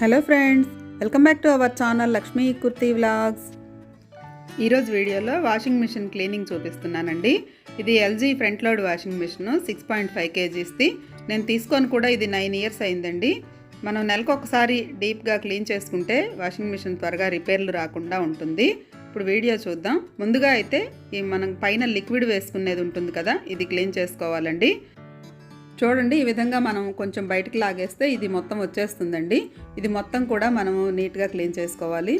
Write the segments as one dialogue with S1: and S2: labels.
S1: Hello friends welcome back to our channel Lakshmi Kurti vlogs. ఈరోజు వీడియోలో washing machine cleaning చూపిస్తున్నానండి. ఇది LG front load washing machine six point five కేజీస్ది. నేను తీసుకొని కూడా ఇది నైన్ ఇయర్స్ అయిందండి. మనం నెలకు ఒకసారి డీప్గా క్లీన్ చేసుకుంటే వాషింగ్ మిషన్ త్వరగా రిపేర్లు రాకుండా ఉంటుంది. ఇప్పుడు వీడియో చూద్దాం. ముందుగా అయితే ఈ మనం పైన లిక్విడ్ వేసుకునేది ఉంటుంది కదా ఇది క్లీన్ చేసుకోవాలండి. చూడండి ఈ విధంగా మనం కొంచెం బయటకు లాగేస్తే ఇది మొత్తం వచ్చేస్తుందండి. ఇది మొత్తం కూడా మనము నీట్గా క్లీన్ చేసుకోవాలి.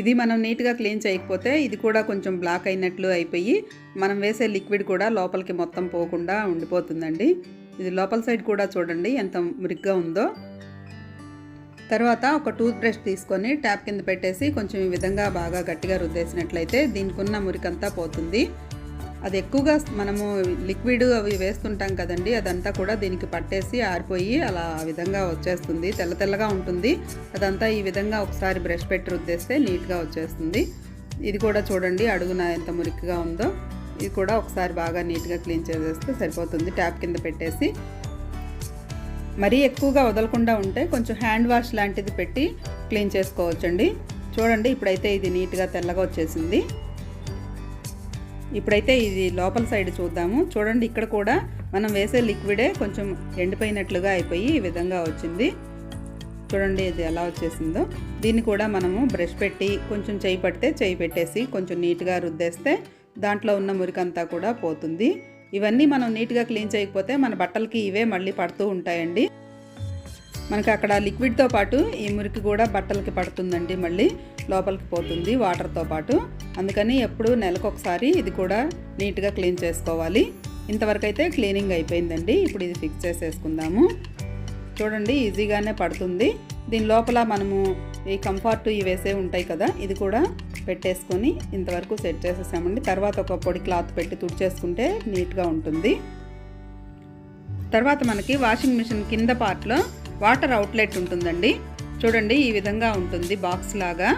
S1: ఇది మనం నీట్గా క్లీన్ చేయకపోతే ఇది కూడా కొంచెం బ్లాక్ అయినట్లు అయిపోయి మనం వేసే లిక్విడ్ కూడా లోపలికి మొత్తం పోకుండా ఉండిపోతుందండి. ఇది లోపల సైడ్ కూడా చూడండి ఎంత మురిగ్గా ఉందో. తర్వాత ఒక టూత్ బ్రష్ తీసుకొని ట్యాప్ కింద పెట్టేసి కొంచెం ఈ విధంగా బాగా గట్టిగా రుద్దేసినట్లయితే దీనికి ఉన్న మురికంతా పోతుంది. అది ఎక్కువగా మనము లిక్విడ్ అవి వేస్తుంటాం కదండి అదంతా కూడా దీనికి పట్టేసి ఆరిపోయి అలా ఆ విధంగా వచ్చేస్తుంది. తెల్ల తెల్లగా ఉంటుంది. అదంతా ఈ విధంగా ఒకసారి బ్రష్ పెట్టి రుద్దేస్తే నీట్గా వచ్చేస్తుంది. ఇది కూడా చూడండి అడుగున ఎంత మురికిగా ఉందో. ఇది కూడా ఒకసారి బాగా నీట్గా క్లీన్ చేసేస్తే సరిపోతుంది. ట్యాప్ కింద పెట్టేసి. మరీ ఎక్కువగా వదలకుండా ఉంటే కొంచెం హ్యాండ్ వాష్ లాంటిది పెట్టి క్లీన్ చేసుకోవచ్చండి. చూడండి ఇప్పుడైతే ఇది నీట్గా తెల్లగా వచ్చేసింది. ఇప్పుడైతే ఇది లోపల సైడ్ చూద్దాము. చూడండి ఇక్కడ కూడా మనం వేసే లిక్విడే కొంచెం ఎండిపోయినట్లుగా అయిపోయి ఈ విధంగా వచ్చింది. చూడండి ఇది ఎలా వచ్చేసిందో. దీన్ని కూడా మనము బ్రష్ పెట్టి కొంచెం చేయి పడితే చేయి పెట్టేసి కొంచెం నీట్గా రుద్దేస్తే దాంట్లో ఉన్న మురికంతా కూడా పోతుంది. ఇవన్నీ మనం నీట్గా క్లీన్ చేయకపోతే మన బట్టలకి ఇవే మళ్ళీ పడుతూ ఉంటాయండి. మనకి అక్కడ లిక్విడ్తో పాటు ఈ మురికి కూడా బట్టలకి పడుతుందండి మళ్ళీ లోపలికి పోతుంది వాటర్తో పాటు. అందుకని ఎప్పుడు నెలకు ఒకసారి ఇది కూడా నీట్గా క్లీన్ చేసుకోవాలి. ఇంతవరకు అయితే క్లీనింగ్ అయిపోయిందండి. ఇప్పుడు ఇది ఫిక్స్ చేసేసుకుందాము. చూడండి ఈజీగానే పడుతుంది. దీని లోపల మనము ఈ కంఫర్ట్ ఇవేసే ఉంటాయి కదా ఇది కూడా పెట్టేసుకొని ఇంతవరకు సెట్ చేసేసామండి. తర్వాత ఒక పొడి క్లాత్ పెట్టి తుడిచేసుకుంటే నీట్గా ఉంటుంది. తర్వాత మనకి వాషింగ్ మిషన్ కింద పార్ట్లో వాటర్ అవుట్లెట్ ఉంటుందండి. చూడండి ఈ విధంగా ఉంటుంది బాక్స్ లాగా.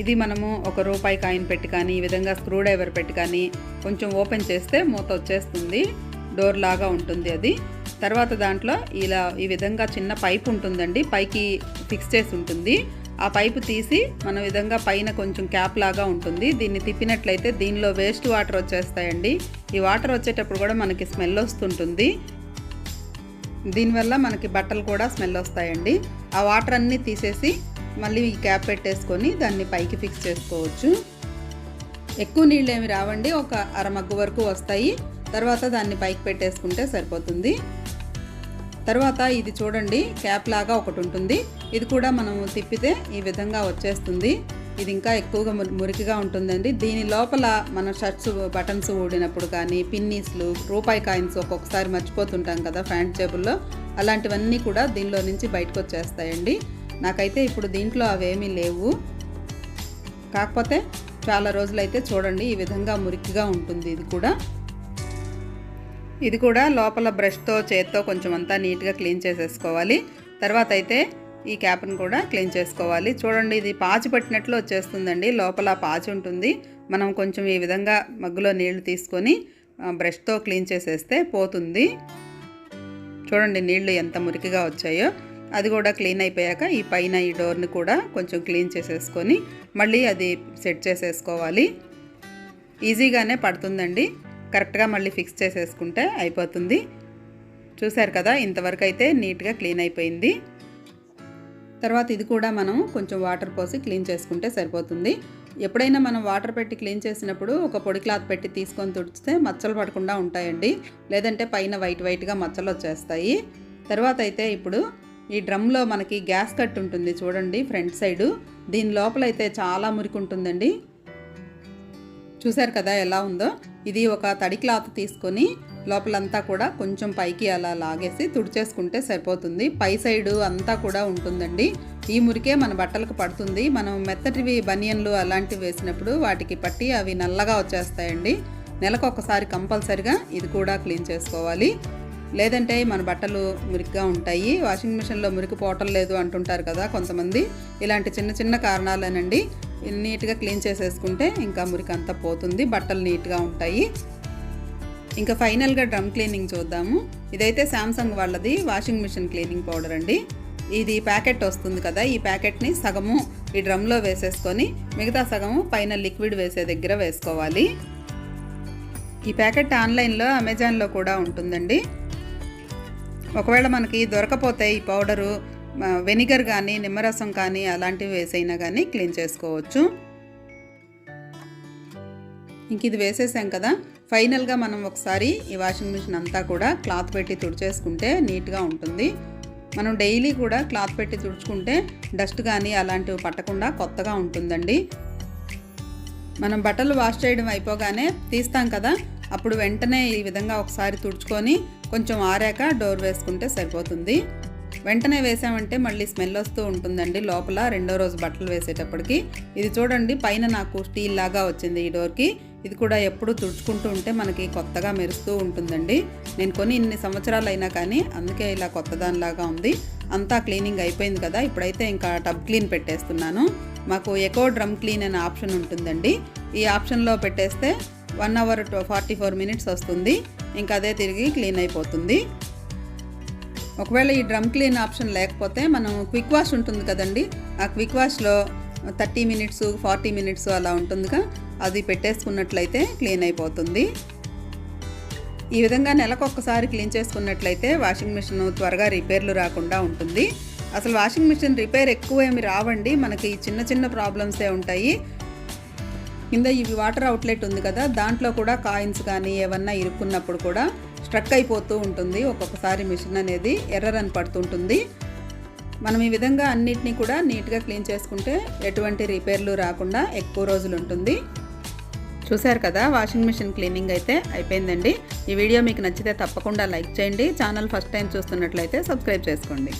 S1: ఇది మనము ఒక రూపాయి కాయిన్ పెట్టి కానీ ఈ విధంగా స్క్రూ డ్రైవర్ పెట్టి కానీ కొంచెం ఓపెన్ చేస్తే మూత వచ్చేస్తుంది. డోర్ లాగా ఉంటుంది అది. తర్వాత దాంట్లో ఇలా ఈ విధంగా చిన్న పైప్ ఉంటుందండి. పైకి ఫిక్స్ చేసి ఉంటుంది. ఆ పైపు తీసి మన విధంగా పైన కొంచెం క్యాప్ లాగా ఉంటుంది. దీన్ని తిప్పినట్లయితే దీనిలో వేస్ట్ వాటర్ వచ్చేస్తాయండి. ఈ వాటర్ వచ్చేటప్పుడు కూడా మనకి స్మెల్ వస్తుంటుంది. దీనివల్ల మనకి బట్టలు కూడా స్మెల్ వస్తాయండి. ఆ వాటర్ అన్నీ తీసేసి మళ్ళీ ఈ క్యాప్ పెట్టేసుకొని దాన్ని పైకి ఫిక్స్ చేసుకోవచ్చు. ఎక్కువ నీళ్ళు ఏమి రావండి ఒక అరమగ్గు వరకు వస్తాయి. తర్వాత దాన్ని పైకి పెట్టేసుకుంటే సరిపోతుంది. తర్వాత ఇది చూడండి క్యాప్ లాగా ఒకటి ఉంటుంది. ఇది కూడా మనం తిప్పితే ఈ విధంగా వచ్చేస్తుంది. ఇది ఇంకా ఎక్కువగా మురికిగా ఉంటుందండి. దీని లోపల మన షర్ట్స్ బటన్స్ ఊడినప్పుడు కానీ పిన్నీస్లు రూపాయి కాయిన్స్ ఒక్కొక్కసారి మర్చిపోతుంటాం కదా ఫ్యాంట్ టేబుల్లో అలాంటివన్నీ కూడా దీనిలో నుంచి బయటకు వచ్చేస్తాయండి. నాకైతే ఇప్పుడు దీంట్లో అవేమీ లేవు. కాకపోతే చాలా రోజులైతే చూడండి ఈ విధంగా మురికిగా ఉంటుంది ఇది కూడా. ఇది కూడా లోపల బ్రష్తో చేత్తో కొంచెం అంతా నీట్గా క్లీన్ చేసేసుకోవాలి. తర్వాత అయితే ఈ క్యాప్ని కూడా క్లీన్ చేసుకోవాలి. చూడండి ఇది పాచి పట్టినట్లు వచ్చేస్తుందండి. లోపల పాచి ఉంటుంది. మనం కొంచెం ఈ విధంగా మగ్గులో నీళ్ళు తీసుకొని బ్రష్తో క్లీన్ చేసేస్తే పోతుంది. చూడండి నీళ్ళు ఎంత మురికిగా వచ్చాయో. అది కూడా క్లీన్ అయిపోయాక ఈ పైన ఈ డోర్ని కూడా కొంచెం క్లీన్ చేసేసుకొని మళ్ళీ అది సెట్ చేసేసుకోవాలి. ఈజీగానే పడుతుందండి. కరెక్ట్గా మళ్ళీ ఫిక్స్ చేసేసుకుంటే అయిపోతుంది. చూశారు కదా ఇంతవరకు అయితే నీట్గా క్లీన్ అయిపోయింది. తర్వాత ఇది కూడా మనం కొంచెం వాటర్ పోసి క్లీన్ చేసుకుంటే సరిపోతుంది. ఎప్పుడైనా మనం వాటర్ పెట్టి క్లీన్ చేసినప్పుడు ఒక పొడి క్లాత్ పెట్టి తీసుకొని తుడిస్తే మచ్చలు పడకుండా ఉంటాయండి. లేదంటే పైన వైట్ వైట్గా మచ్చలు వచ్చేస్తాయి. తర్వాత అయితే ఇప్పుడు ఈ డ్రమ్లో మనకి గ్యాస్ కట్ ఉంటుంది చూడండి ఫ్రంట్ సైడు. దీని లోపల అయితే చాలా మురికి ఉంటుందండి. చూశారు కదా ఎలా ఉందో? ఇది ఒక తడి క్లాత్ తీసుకొని లోపలంతా కూడా కొంచెం పైకి అలా లాగేసి తుడిచేసుకుంటే సరిపోతుంది. పై సైడు అంతా కూడా ఉంటుందండి. ఈ మురికే మన బట్టలకు పడుతుంది. మనం మెత్తటివి బనియన్లు అలాంటివి వేసినప్పుడు వాటికి పట్టి అవి నల్లగా వచ్చేస్తాయండి. నెలకు ఒకసారి కంపల్సరిగా ఇది కూడా క్లీన్ చేసుకోవాలి. లేదంటే మన బట్టలు మురికిగా ఉంటాయి వాషింగ్ మిషన్లో మురికి పోవటం లేదు అంటుంటారు కదా కొంతమంది. ఇలాంటి చిన్న చిన్న కారణాలేనండి. నీట్గా క్లీన్ చేసేసుకుంటే ఇంకా మురికి అంతా పోతుంది బట్టలు నీట్గా ఉంటాయి. ఇంకా ఫైనల్గా డ్రమ్ క్లీనింగ్ చూద్దాము. ఇదైతే శాంసంగ్ వాళ్ళది వాషింగ్ మిషన్ క్లీనింగ్ పౌడర్ అండి. ఇది ప్యాకెట్ వస్తుంది కదా ఈ ప్యాకెట్ని సగము ఈ డ్రమ్లో వేసేసుకొని మిగతా సగము పైన లిక్విడ్ వేసే దగ్గర వేసుకోవాలి. ఈ ప్యాకెట్ ఆన్లైన్లో అమెజాన్లో కూడా ఉంటుందండి. ఒకవేళ మనకి దొరకపోతే ఈ పౌడరు వెనిగర్ కానీ నిమ్మరసం కానీ అలాంటివి వేసైనా కానీ క్లీన్ చేసుకోవచ్చు. ఇంక ఇది వేసేసాం కదా. ఫైనల్గా మనం ఒకసారి ఈ వాషింగ్ మిషన్ అంతా కూడా క్లాత్ పెట్టి తుడిచేసుకుంటే నీట్గా ఉంటుంది. మనం డైలీ కూడా క్లాత్ పెట్టి తుడుచుకుంటే డస్ట్ కానీ అలాంటివి పట్టకుండా కొత్తగా ఉంటుందండి. మనం బట్టలు వాష్ చేయడం అయిపోగానే తీస్తాం కదా. అప్పుడు వెంటనే ఈ విధంగా ఒకసారి తుడుచుకొని కొంచెం ఆరాక డోర్ వేసుకుంటే సరిపోతుంది. వెంటనే వేసామంటే మళ్ళీ స్మెల్ వస్తూ ఉంటుందండి లోపల రెండో రోజు బట్టలు వేసేటప్పటికి. ఇది చూడండి పైన నాకు స్టీల్ లాగా వచ్చింది ఈ డోర్కి. ఇది కూడా ఎప్పుడు తుడుచుకుంటూ ఉంటే మనకి కొత్తగా మెరుస్తూ ఉంటుందండి. నేను కొని ఇన్ని సంవత్సరాలు అయినా కానీ అందుకే ఇలా కొత్తదానిలాగా ఉంది. అంతా క్లీనింగ్ అయిపోయింది కదా ఇప్పుడైతే ఇంకా టబ్ క్లీన్ పెట్టేస్తున్నాను. మాకు ఎకో డ్రమ్ క్లీన్ అనే ఆప్షన్ ఉంటుందండి. ఈ ఆప్షన్లో పెట్టేస్తే one hour forty four minutes వస్తుంది. ఇంకా అదే తిరిగి క్లీన్ అయిపోతుంది. ఒకవేళ ఈ డ్రమ్ క్లీన్ ఆప్షన్ లేకపోతే మనం క్విక్ వాష్ ఉంటుంది కదండి. ఆ క్విక్ వాష్లో థర్టీ మినిట్స్ ఫార్టీ మినిట్స్ అలా ఉంటుందిగా. అది పెట్టేసుకున్నట్లయితే క్లీన్ అయిపోతుంది. ఈ విధంగా నెలకొకసారి క్లీన్ చేసుకున్నట్లయితే వాషింగ్ మిషన్ త్వరగా రిపేర్లు రాకుండా ఉంటుంది. అసలు వాషింగ్ మిషన్ రిపేర్ ఎక్కువ ఏమి రావండి. మనకి చిన్న చిన్న ప్రాబ్లమ్సే ఉంటాయి. కింద ఇవి వాటర్ అవుట్లెట్ ఉంది కదా దాంట్లో కూడా కాయిన్స్ కానీ ఏమన్నా ఇరుక్కున్నప్పుడు కూడా స్ట్రక్ అయిపోతూ ఉంటుంది. ఒక్కొక్కసారి మిషన్ అనేది ఎర్రర్ అని పడుతుంటుంది. మనం ఈ విధంగా అన్నిటినీ కూడా నీట్గా క్లీన్ చేసుకుంటే ఎటువంటి రిపేర్లు రాకుండా ఎక్కువ రోజులు ఉంటుంది. చూశారు కదా వాషింగ్ మిషన్ క్లీనింగ్ అయితే అయిపోయిందండి. ఈ వీడియో మీకు నచ్చితే తప్పకుండా లైక్ చేయండి. ఛానల్ ఫస్ట్ టైం చూస్తున్నట్లయితే సబ్స్క్రైబ్ చేసుకోండి.